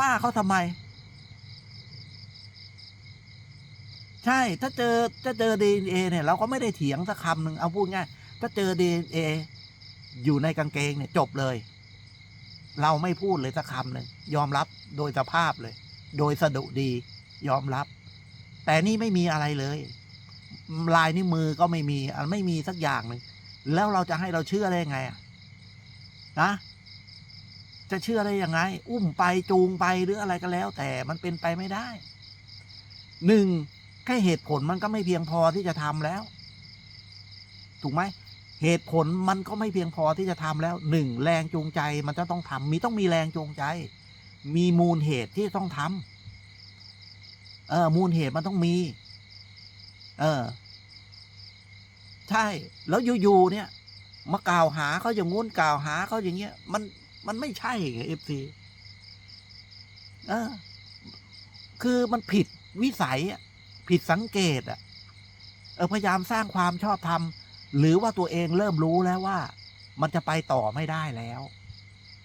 ว่าเขาทำไม ใช่ ถ้าเจอถ้าเจอดีเอเนี่ย เราก็ไม่ได้เถียงสักคำหนึ่งเอาพูดง่ายถ้าเจอดีเออยู่ในกางเกงเนี่ย จบเลย เราไม่พูดเลยสักคำหนึ่งยอมรับโดยสภาพเลย โดยสะดุดียอมรับ แต่นี่ไม่มีอะไรเลย ลายนิ้วมือก็ไม่มี อันไม่มีสักอย่างหนึ่งแล้วเราจะให้เราเชื่อได้ไงอะนะ จะเชื่อได้ยังไง อุ้มไปจูงไปหรืออะไรก็แล้ว แต่มันเป็นไปไม่ได้หนึ่งแค่เหตุผลมันก็ไม่เพียงพอที่จะทำแล้ว ถูกไหมเหตุผลมันก็ไม่เพียงพอที่จะทำแล้วหนึ่งแรงจูงใจมันจะต้องทำมีต้องมีแรงจูงใจ มีมูลเหตุที่ต้องทำเออ มูลเหตุมันต้องมี เออ ใช่ แล้วอยู่ๆเนี่ย มากล่าวหาเขาอย่างงู้นกล่าวหาเขาอย่างเงี้ย มัน มันไม่ใช่ไงเอฟซีเออ คือมันผิดวิสัยอะผิดสังเกตอะเออพยายามสร้างความชอบธรรม หรือว่าตัวเองเริ่มรู้แล้วว่า มันจะไปต่อไม่ได้แล้ว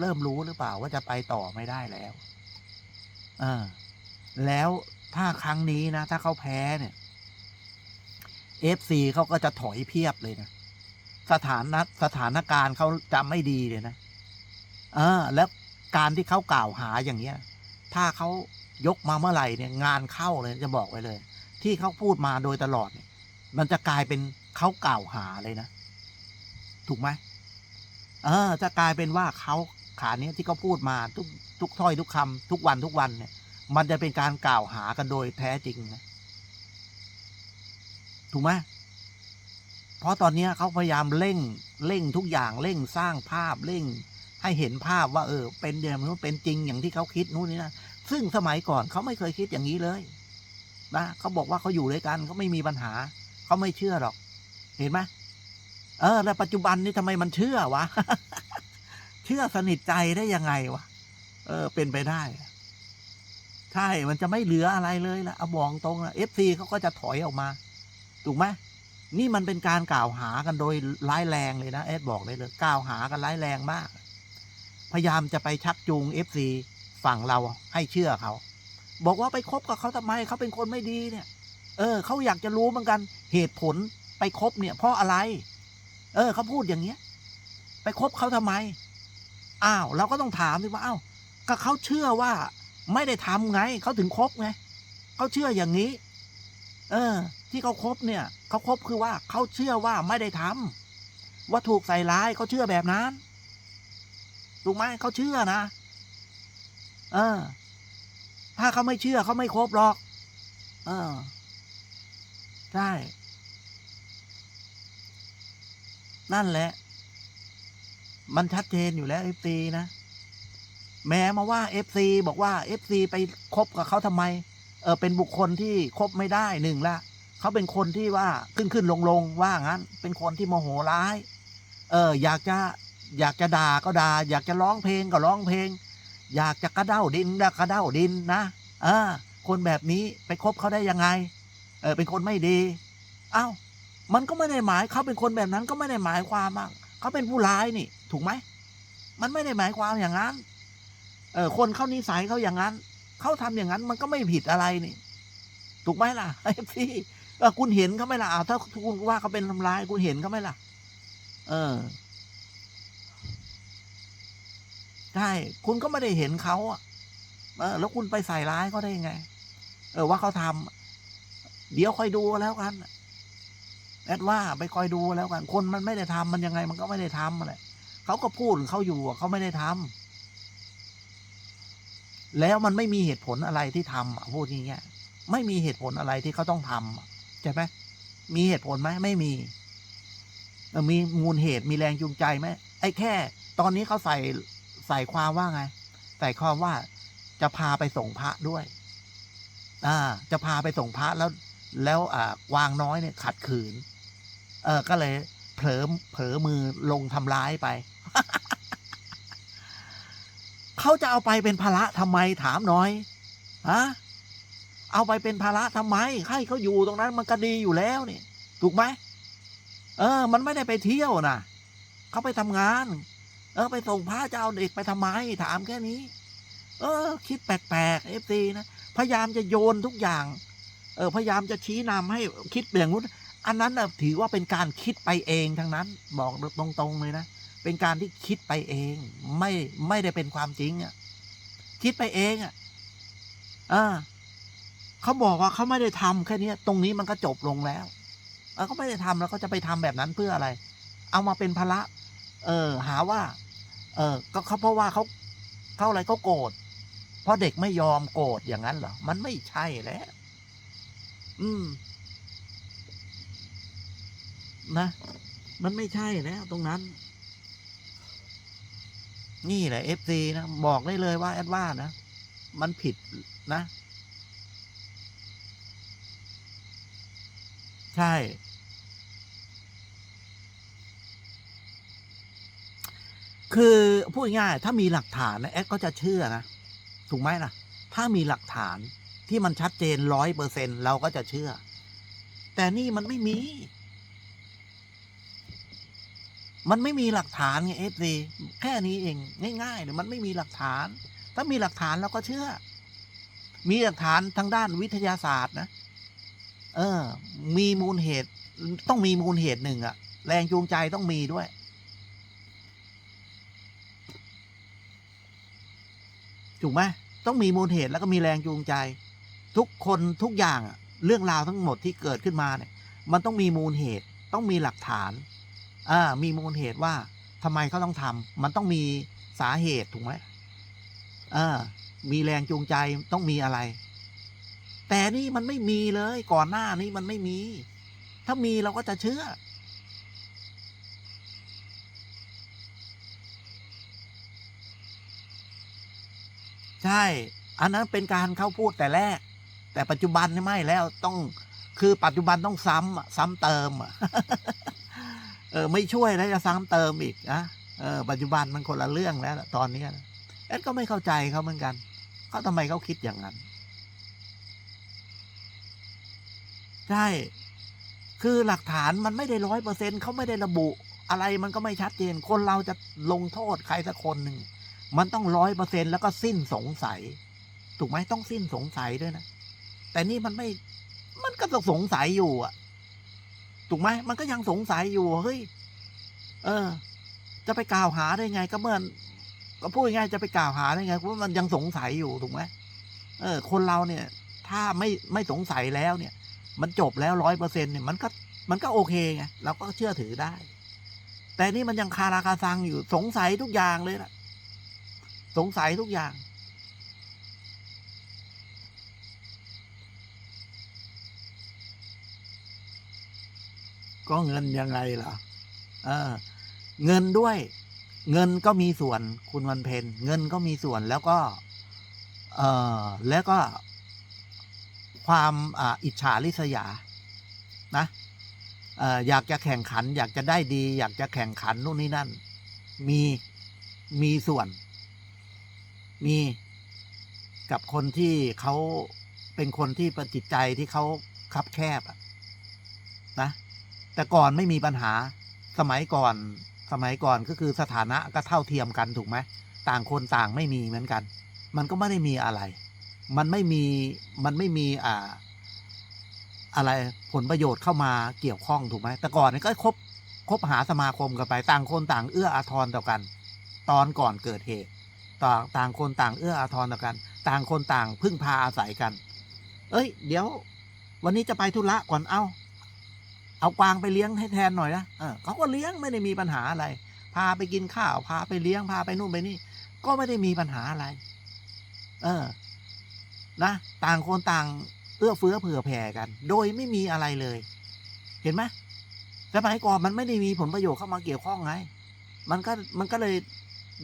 เริ่มรู้หรือเปล่าว่าจะไปต่อไม่ได้แล้วเออแล้วถ้าครั้งนี้นะ ถ้าเขาแพ้เนี่ยเอฟซีเขาก็จะถอยเพียบเลยนะ สถานะสถานการณ์เขาจะไม่ดีเลยนะ เออแล้วการที่เขากล่าวหาอย่างเงี้ย ถ้าเขายกมาเมื่อไหร่เนี่ยงานเข้าเลยจะบอกไว้เลย ที่เขาพูดมาโดยตลอดเนี่ย มันจะกลายเป็นเขากล่าวหาเลยนะ ถูกไหมเออ จะกลายเป็นว่าเขาขาเนี้ยที่เขาพูดมาทุกทุกถ้อยทุกคำทุกวันทุกวันเนี่ย มันจะเป็นการกล่าวหากันโดยแท้จริงนะถูกไหมเพราะตอนนี้เขาพยายามเร่ง เร่งทุกอย่างเร่งสร้างภาพเร่ง ให้เห็นภาพว่าเออ เป็นอย่างนู้นเป็นจริงอย่างที่เขาคิดนู้นนี่นะซึ่งสมัยก่อนเขาไม่เคยคิดอย่างนี้เลยนะเขาบอกว่าเขาอยู่ด้วยกันเขาไม่มีปัญหาเขาไม่เชื่อหรอก เห็นไหมเออ แล้วปัจจุบันนี้ทำไมมันเชื่อวะ เชื่อสนิทใจได้ยังไงวะเออ เป็นไปได้ใช่มันจะไม่เหลืออะไรเลยละเอาบอกตรงนะเอฟซีเขาก็จะถอยออกมา ถูกไหมนี่มันเป็นการกล่าวหากันโดยร้ายแรงเลยนะ เอสบอกเลยเลยกล่าวหากันร้ายแรงมาก พยายามจะไปชักจูงเอฟซีฝั่งเราให้เชื่อเขา บอกว่าไปคบกับเขาทำไมเขาเป็นคนไม่ดีเนี่ย เออเขาอยากจะรู้เหมือนกัน เหตุผลไปคบเนี่ยเพราะอะไร เออเขาพูดอย่างเงี้ย ไปคบเขาทำไมอ้าวเราก็ต้องถามสิว่าอ้าวก็เขาเชื่อว่าไม่ได้ทำไงเขาถึงคบไงเขาเชื่ออย่างนี้ เออ ที่เขาคบเนี่ยเขาคบคือว่าเขาเชื่อว่าไม่ได้ทำว่าถูกใส่ร้ายเขาเชื่อแบบนั้น ถูกไหมเขาเชื่อนะ เออ ถ้าเขาไม่เชื่อเขาไม่ครบหรอก เออใช่นั่นแหละ มันชัดเจนอยู่แล้วเอฟซีนะ แม้มาว่าเอฟซีบอกว่าเอฟซีไปคบกับเขาทำไม เออ เป็นบุคคลที่คบไม่ได้หนึ่งละเขาเป็นคนที่ว่าขึ้นขึ้นลงลงว่างั้น เป็นคนที่โมโหร้าย เออ อยากจะ อยากจะด่าก็ด่า อยากจะร้องเพลงก็ร้องเพลง อยากจะกระเด้าดินก็กระเด้าดินนะเออคนแบบนี้ไปคบเขาได้ยังไง เออเป็นคนไม่ดีเอ้ามันก็ไม่ได้หมายเขาเป็นคนแบบนั้นก็ไม่ได้หมายความว่าเขาเป็นผู้ร้ายนี่ ถูกไหมมันไม่ได้หมายความอย่างนั้น เออคนเขานิสัยเขาอย่างนั้นเขาทำอย่างนั้นมันก็ไม่ผิดอะไรนี่ ถูกไหมล่ะไอ้พี่เออคุณเห็นเขาไหมล่ะถ้าคุณว่าเขาเป็นทำร้าย คุณเห็นเขาไหมล่ะ เออ ใช่ คุณก็ไม่ได้เห็นเขาอะเออ แล้วคุณไปใส่ร้ายเขาได้ยังไง เออว่าเขาทำเดี๋ยวคอยดูแล้วกันแอดว่าไปคอยดูแล้วกัน คนมันไม่ได้ทำมันยังไง มันก็ไม่ได้ทำอะไรเขาก็พูดเขาอยู่เขาไม่ได้ทำแล้วมันไม่มีเหตุผลอะไรที่ทำอะพูดอย่างเงี้ยไม่มีเหตุผลอะไรที่เขาต้องทำอะใช่ไหมมีเหตุผลไหมไม่มีมีมูลเหตุมีแรงจูงใจไหมไอ้แค่ ตอนนี้เขาใส่ ใส่ความว่าไง ใส่ความว่าจะพาไปส่งพระด้วย อ่า จะพาไปส่งพระแล้วแล้วอ่าวางน้อยเนี่ยขัดขืน เออ ก็เลยเผลอเผลอมือลงทำร้ายไป เขาจะเอาไปเป็นภาระทำไมถามหน่อยฮะเอาไปเป็นภาระทำไม ให้เขาอยู่ตรงนั้นมันก็ดีอยู่แล้วนี่ถูกไหมเออ มันไม่ได้ไปเที่ยวนะเขาไปทำงาน เออไปส่งพระจะเอาเด็กไปทำไมถามแค่นี้ เออ คิดแปลกๆเอฟซีนะพยายามจะโยนทุกอย่าง เออพยายามจะชี้นำให้คิดอย่างนู้นอันนั้นนะถือว่าเป็นการคิดไปเองทั้งนั้น บอกตรงๆเลยนะเป็นการที่คิดไปเอง ไม่ไม่ได้เป็นความจริงอะ่ะคิดไปเองอะ่ะอ่าเขาบอกว่าเขาไม่ได้ทำแค่นี้ตรงนี้มันก็จบลงแล้วเออเขาไม่ได้ทำแล้วเขาจะไปทำแบบนั้นเพื่ออะไร เอามาเป็นภาระเออ หาว่า เออก็เขาเพราะว่าเขาเขาอะไรเขาโกรธเพราะเด็กไม่ยอมโกรธอย่างนั้นเหรอ มันไม่ใช่แล้ว อืม นะ มันไม่ใช่แล้วตรงนั้น นี่แหละเอฟซีนะ บอกได้เลยว่าแอดว่านะ มันผิดนะ ใช่ คือพูดง่ายๆถ้ามีหลักฐานนะแอดก็จะเชื่อนะ ถูกไหมนะถ้ามีหลักฐานที่มันชัดเจนร้อยเปอร์เซ็นเราก็จะเชื่อ แต่นี่มันไม่มี มันไม่มีหลักฐานไงเอฟซีแค่นี้เองง่ายๆเลยมันไม่มีหลักฐาน ถ้ามีหลักฐานเราก็เชื่อ มีหลักฐานทางด้านวิทยาศาสตร์นะ เออ มีมูลเหตุ ต้องมีมูลเหตุหนึ่งอะแรงจูงใจต้องมีด้วย ถูกไหมต้องมีมูลเหตุแล้วก็มีแรงจูงใจ ทุกคนทุกอย่างอะเรื่องราวทั้งหมดที่เกิดขึ้นมาเนี่ย มันต้องมีมูลเหตุ ต้องมีหลักฐานอ่ามีมูลเหตุว่าทำไมเขาต้องทำมันต้องมีสาเหตุถูกไหมอ่ามีแรงจูงใจต้องมีอะไร แต่นี่มันไม่มีเลย ก่อนหน้านี้มันไม่มี ถ้ามีเราก็จะเชื่อ ช่ อันนั้นเป็นการเขาพูดแต่แรก แต่ปัจจุบันนี่ไม่แล้วต้องคือปัจจุบันต้องซ้ำซ้ำเติมเออไม่ช่วยแล้วจะซ้ำเติมอีกนะเออปัจจุบันมันคนละเรื่องแล้วล่ะตอนนี้นะแอดก็ไม่เข้าใจเขาเหมือนกันเขาทำไมเขาคิดอย่างนั้น ใช่ คือหลักฐานมันไม่ได้ร้อยเปอร์เซ็นต์เขาไม่ได้ระบุ อะไรมันก็ไม่ชัดเจน คนเราจะลงโทษใครสักคนหนึ่ง มันต้องร้อยเปอร์เซ็นแล้วก็สิ้นสงสัย ถูกไหมต้องสิ้นสงสัยด้วยนะ แต่นี่มันไม่ มันก็ต้องสงสัยอยู่อะ ถูกไหมมันก็ยังสงสัยอยู่เฮ้ยเออ จะไปกล่าวหาได้ไง ก็เมื่อก็พูดง่ายจะไปกล่าวหาได้ไงเพราะมันยังสงสัยอยู่ถูกไหมเออ คนเราเนี่ย ถ้าไม่ไม่สงสัยแล้วเนี่ย มันจบแล้วร้อยเปอร์เซ็นเนี่ยมันก็มันก็โอเคไงเราก็เชื่อถือได้ แต่นี่มันยังคาราคาซังอยู่สงสัยทุกอย่างเลยนะ สงสัยทุกอย่าง ก็เงินยังไงล่ะเออ เงินด้วย เงินก็มีส่วนคุณวันเพ็ญเงินก็มีส่วนแล้วก็ เออแล้วก็ ความอ่าอิจฉาริษยา นะเอออยากจะแข่งขัน อยากจะได้ดี อยากจะแข่งขันนู่นนี่นั่น มีมีส่วน มีกับคนที่เขาเป็นคนที่ประจิตใจที่เขาคับแคบอะนะแต่ก่อนไม่มีปัญหาสมัยก่อน สมัยก่อนก็คือสถานะก็เท่าเทียมกันถูกไหมต่างคนต่างไม่มีเหมือนกัน มันก็ไม่ได้มีอะไร มันไม่มีมันไม่มีอ่า อะไรผลประโยชน์เข้ามาเกี่ยวข้องถูกไหมแต่ก่อนนี่ก็คบคบหาสมาคมกันไปต่างคนต่างเอื้ออาทรต่อกัน ตอนก่อนเกิดเหตุ ต่างต่างคนต่างเอื้ออาทรต่อกัน ต่างคนต่างพึ่งพาอาศัยกัน เอ้ย เดี๋ยว วันนี้จะไปธุระก่อนเอ้าเอากวางไปเลี้ยงให้แทนหน่อยนะเออเขาก็เลี้ยงไม่ได้มีปัญหาอะไร พาไปกินข้าว พาไปเลี้ยง พาไปนู่นไปนี่ ก็ไม่ได้มีปัญหาอะไร เออ นะ ต่างคนต่างเอื้อเฟื้อเผื่อแผ่กัน โดยไม่มีอะไรเลย เห็นไหมสมัยก่อนมันไม่ได้มีผลประโยชน์เข้ามาเกี่ยวข้องไง มันก็มันก็เลย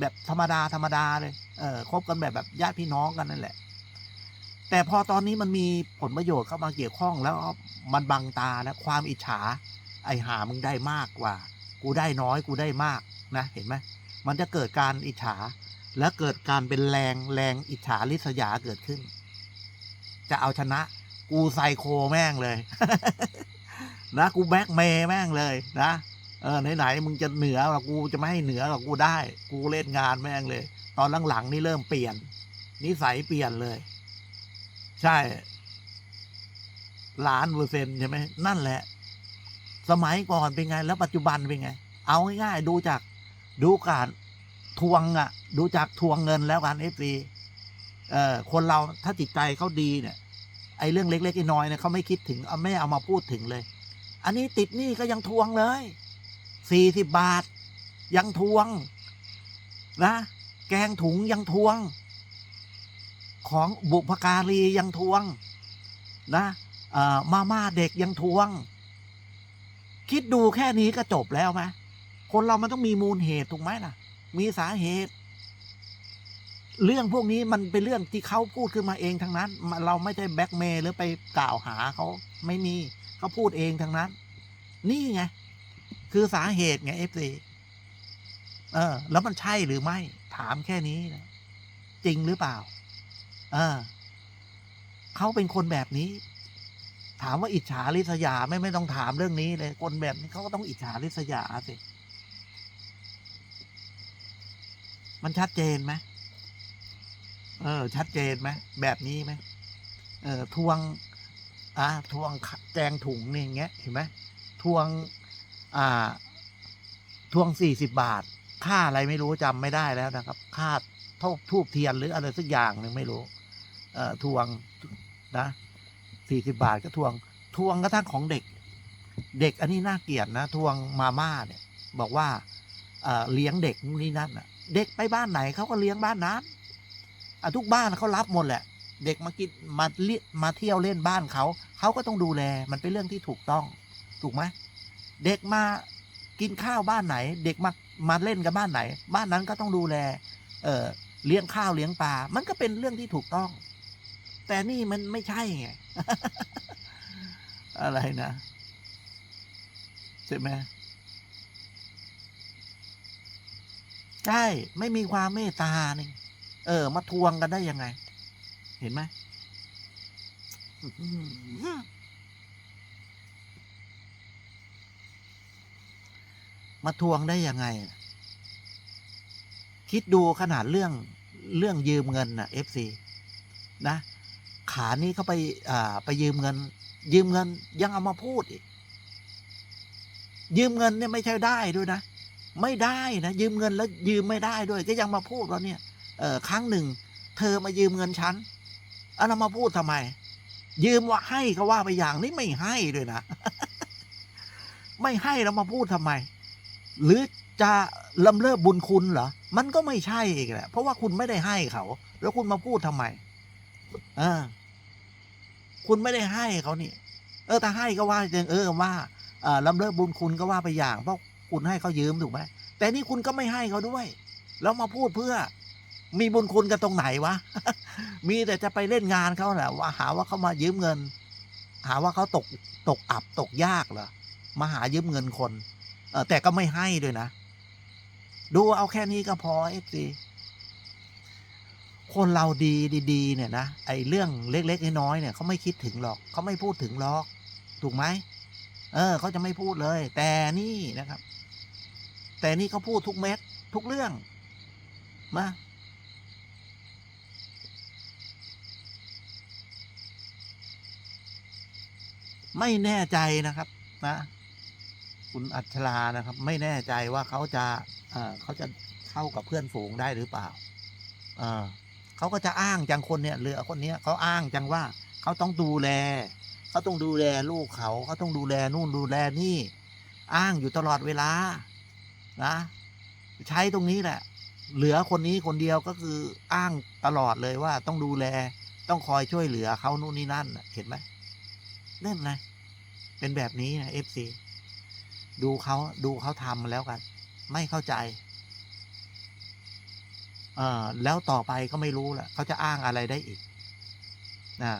แบบธรรมดาธรรมดาเลย เออคบกันแบบแบบญาติพี่น้องกันนั่นแหละ แต่พอตอนนี้มันมีผลประโยชน์เข้ามาเกี่ยวข้องแล้วมันบังตาแล้วความอิจฉา ไอหามึงได้มากกว่า กูได้น้อยกูได้มากนะเห็นไหมมันจะเกิดการอิจฉา และเกิดการเป็นแรงแรงอิจฉาริษยาเกิดขึ้น จะเอาชนะ กูไซโคแม่งเลย นะกูแบ็กเมย์แม่งเลยนะ เออไหนๆมึงจะเหนือกว่ากูจะไม่ให้เหนือกว่ากูได้ กูเล่นงานแม่งเลย ตอนหลังๆนี่เริ่มเปลี่ยน นิสัยเปลี่ยนเลย ใช่ล้านเปอร์เซ็นต์ใช่ไหมนั่นแหละ สมัยก่อนเป็นไง แล้วปัจจุบันเป็นไง เอาง่ายๆดูจากดูการทวงอะ่ะ ดูจากทวงเงินแล้วกันเอฟซีเอ่อคนเราถ้าจิตใจเขาดีเนี่ย ไอ้เรื่องเล็กๆน้อยๆเนี่ยเขาไม่คิดถึงเอาไม่เอามาพูดถึงเลย อันนี้ติดหนี้ก็ยังทวงเลย สี่สิบบาท ยังทวง นะ แกงถุงยังทวง ของบุพการียังทวง นะมาม่าเด็กยังทวง คิดดูแค่นี้ก็จบแล้วไหมคนเรามันต้องมีมูลเหตุถูกไหมล่ะ มีสาเหตุ เรื่องพวกนี้มันเป็นเรื่องที่เขาพูดขึ้นมาเองทั้งนั้น เราไม่ใช่แบ็กเมย์หรือไปกล่าวหาเขาไม่มีเขาพูดเองทั้งนั้น นี่ไง คือสาเหตุไงเอฟซีเออ แล้วมันใช่หรือไม่ ถามแค่นี้นะจริงหรือเปล่า เออเขาเป็นคนแบบนี้ ถามว่าอิจฉาริษยาไม่ไม่ต้องถามเรื่องนี้เลย คนแบบนี้เขาก็ต้องอิจฉาริษยาสิมันชัดเจนไหมเออ ชัดเจนไหมแบบนี้ไหมเออทวงอ่าทวงแจงถุงนี่อย่างเงี้ยเห็นไหมทวง อ่าทวงสี่สิบบาท ค่าอะไรไม่รู้จำไม่ได้แล้วนะครับ ค่าทูบทูบเทียนหรืออะไรสักอย่างหนึ่งไม่รู้ เอ่อทวงนะสี่สิบาทก็ทวง ทวงกระทั่งของเด็ก เด็กอันนี้น่าเกลียดนะ ทวงมาม่าเนี่ย บอกว่าเอ่อเลี้ยงเด็กนี่นั่นเด็กไปบ้านไหนเขาก็เลี้ยงบ้านนั้นทุกบ้านเขารับหมดแหละ เด็กมากินมาเลียมาเที่ยวเล่นบ้านเขาเขาก็ต้องดูแล มันเป็นเรื่องที่ถูกต้อง ถูกไหม เด็กมากินข้าวบ้านไหน เด็กมามาเล่นกับบ้านไหน บ้านนั้นก็ต้องดูแล เออเลี้ยงข้าวเลี้ยงปลา มันก็เป็นเรื่องที่ถูกต้อง แต่นี่มันไม่ใช่ไงอะไรนะใช่ไหมใช่ ไม่มีความเมตตานี่เออ มาทวงกันได้ยังไง เห็นไหมอื้อหือ มาทวงได้ยังไง คิดดูขนาดเรื่องเรื่องยืมเงินนะเอฟซีนะ ขานี้เขาไปไปยืมเงิน ยืมเงินยังเอามาพูดอีก ยืมเงินเนี่ยไม่ใช่ได้ด้วยนะ ไม่ได้นะ ยืมเงินแล้วยืมไม่ได้ด้วย ก็ยังมาพูดว่าเนี่ยเออครั้งหนึ่ง เธอมายืมเงินฉันเอาเรามาพูดทำไม ยืมว่าให้ก็ว่าไปอย่างนี้ไม่ให้ด้วยนะ ไม่ให้แล้วมาพูดทำไม หรือจะลำเลิกบุญคุณเหรอ มันก็ไม่ใช่อีกแหละ เพราะว่าคุณไม่ได้ให้เขา แล้วคุณมาพูดทำไมเออคุณไม่ได้ให้เขานี่ เออถ้าให้ก็ว่าอย่างเออว่าเออลำเลิกบุญคุณก็ว่าไปอย่าง เพราะคุณให้เขายืมถูกไหมแต่นี่คุณก็ไม่ให้เขาด้วย แล้วมาพูดเพื่อ มีบุญคุณกันตรงไหนวะ มีแต่จะไปเล่นงานเขาแหละว่าหาว่าเขามายืมเงิน หาว่าเขาตกตกอับตกยากเหรอ มาหายืมเงินคน แต่ก็ไม่ให้ด้วยนะ ดูเอาแค่นี้ก็พอเอฟซีคนเราดีดีๆเนี่ยนะไอ้เรื่องเล็กๆน้อยๆเนี่ยเขาไม่คิดถึงหรอกเขาไม่พูดถึงหรอก ถูกไหมเออเขาจะไม่พูดเลย แต่นี่นะครับ แต่นี่เขาพูดทุกเม็ดทุกเรื่องมาไม่แน่ใจนะครับนะ คุณอัชรานะครับ ไม่แน่ใจว่าเขาจะเขาจะเข้ากับเพื่อนฝูงได้หรือเปล่าเขาก็จะอ้างจังคนเนี่ยเรือคนเนี้ยเขาอ้างจังว่าเขาต้องดูแลเขาต้องดูแลลูกเขาเขาต้องดูแลนู่นดูแลนี่ อ้างอยู่ตลอดเวลานะใช้ตรงนี้แหละ เหลือคนนี้คนเดียวก็คืออ้างตลอดเลยว่าต้องดูแลต้องคอยช่วยเหลือเขานู่นนี่นั่นเห็นไหมเล่นไงเป็นแบบนี้นะเอฟซี ดูเขาดูเขาทำแล้วกัน ไม่เข้าใจเออแล้วต่อไปก็ไม่รู้แหละเขาจะอ้างอะไรได้อีกนะ